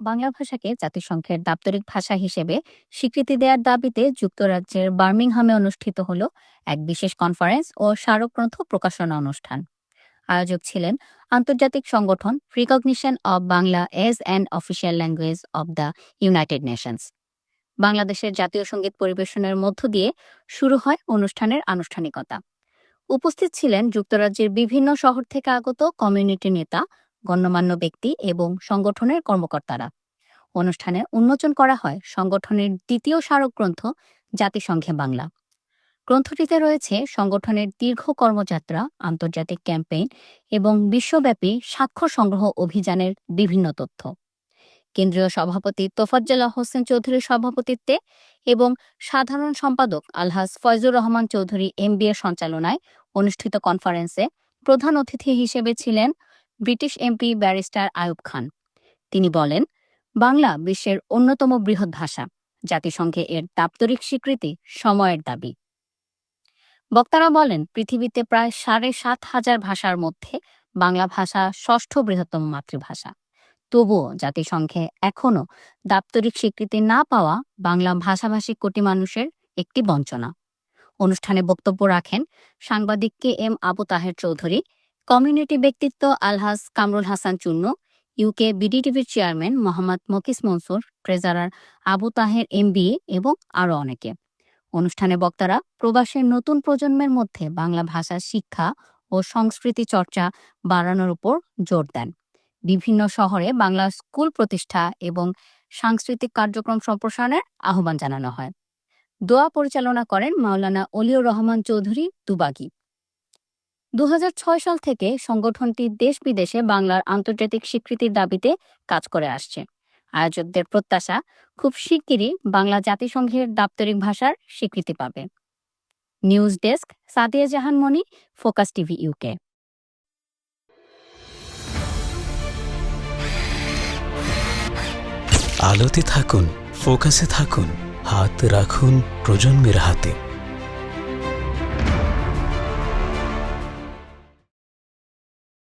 বাংলা ভাষাকে জাতিসংঘের দাপ্তরিক ভাষা হিসেবে স্বীকৃতি দেওয়ার দাবিতে যুক্তরাজ্যের বার্মিংহামে অনুষ্ঠিত হল এক বিশেষ কনফারেন্স ও স্মারকগ্রন্থ প্রকাশনা অনুষ্ঠান। আয়োজক ছিলেন আন্তর্জাতিক সংগঠন recognition of Bangla as an official language of the United Nations বাংলাদেশের জাতীয় সংগীত পরিবেশনের মধ্য দিয়ে শুরু হয় অনুষ্ঠানের আনুষ্ঠানিকতা। উপস্থিত ছিলেন যুক্তরাজ্যের বিভিন্ন শহর থেকে আগত কমিউনিটি নেতা গণ্যমান্য ব্যক্তি এবং সংগঠনের কর্মকর্তারা। অনুষ্ঠানে উন্মোচন করা হয় সংগঠনের দ্বিতীয় স্মারক গ্রন্থ জাতিসংঘে বাংলা। গ্রন্থটিতে রয়েছে সংগঠনের দীর্ঘ কর্মযাত্রা, আন্তর্জাতিক ক্যাম্পেইন এবং বিশ্বব্যাপী স্বাক্ষর সংগ্রহ অভিযানের বিভিন্ন তথ্য। কেন্দ্রীয় সভাপতি তোফাজ্জলা হোসেন চৌধুরীর সভাপতিত্বে এবং সাধারণ সম্পাদক আলহাজ ফয়জুর রহমান চৌধুরী এমবিএ সঞ্চালনায় অনুষ্ঠিত কনফারেন্সে প্রধান অতিথি হিসেবে ছিলেন British MP barrister Ayub Khan. তিনি বলেন, বাংলা বিশ্বের অন্যতম বৃহৎ ভাষা। জাতিসংঘে এর দাপ্তরিক স্বীকৃতি সময়ের দাবি। বক্তারা বলেন, পৃথিবীতে প্রায় সাড়ে সাত হাজার ভাষার মধ্যে বাংলা ভাষা ষষ্ঠ বৃহত্তম মাতৃভাষা। তবুও জাতিসংঘে এখনও দাপ্তরিক স্বীকৃতি না পাওয়া বাংলা ভাষাভাষী কোটি মানুষের একটি বঞ্চনা। অনুষ্ঠানে বক্তব্য রাখেন সাংবাদিক K M Abu Taher Chowdhury community ব্যক্তিত্ব আলহাজ কামরুল হাসান চূর্ণ, UK বিডিটিভির chairman Mohammad Mokis Mansur, treasurer Abu Taher MBA এবং আরও অনেকে। অনুষ্ঠানে বক্তারা প্রবাসের নতুন প্রজন্মের মধ্যে বাংলা ভাষা শিক্ষা ও সংস্কৃতি চর্চা বাড়ানোর উপর জোর দেন। বিভিন্ন শহরে বাংলা স্কুল প্রতিষ্ঠা এবং সাংস্কৃতিক কার্যক্রম সম্প্রসারণের আহ্বান জানানো হয়। দোয়া পরিচালনা করেন মাওলানা অলিউর রহমান চৌধুরী দুবাগি। দু হাজার ছয় সাল থেকে সংগঠনটি দেশ বিদেশে বাংলার আন্তর্জাতিক স্বীকৃতির দাবিতে কাজ করে আসছে। আয়োজকদের প্রত্যাশা, খুব শিগগিরই বাংলা জাতিসংঘের দাপ্তরিক ভাষার স্বীকৃতি পাবে। News desk, Sadia Jahan Moni, focus TV UK আলোতে থাকুন, ফোকাসে থাকুন, হাত রাখুন প্রজন্মের হাতে।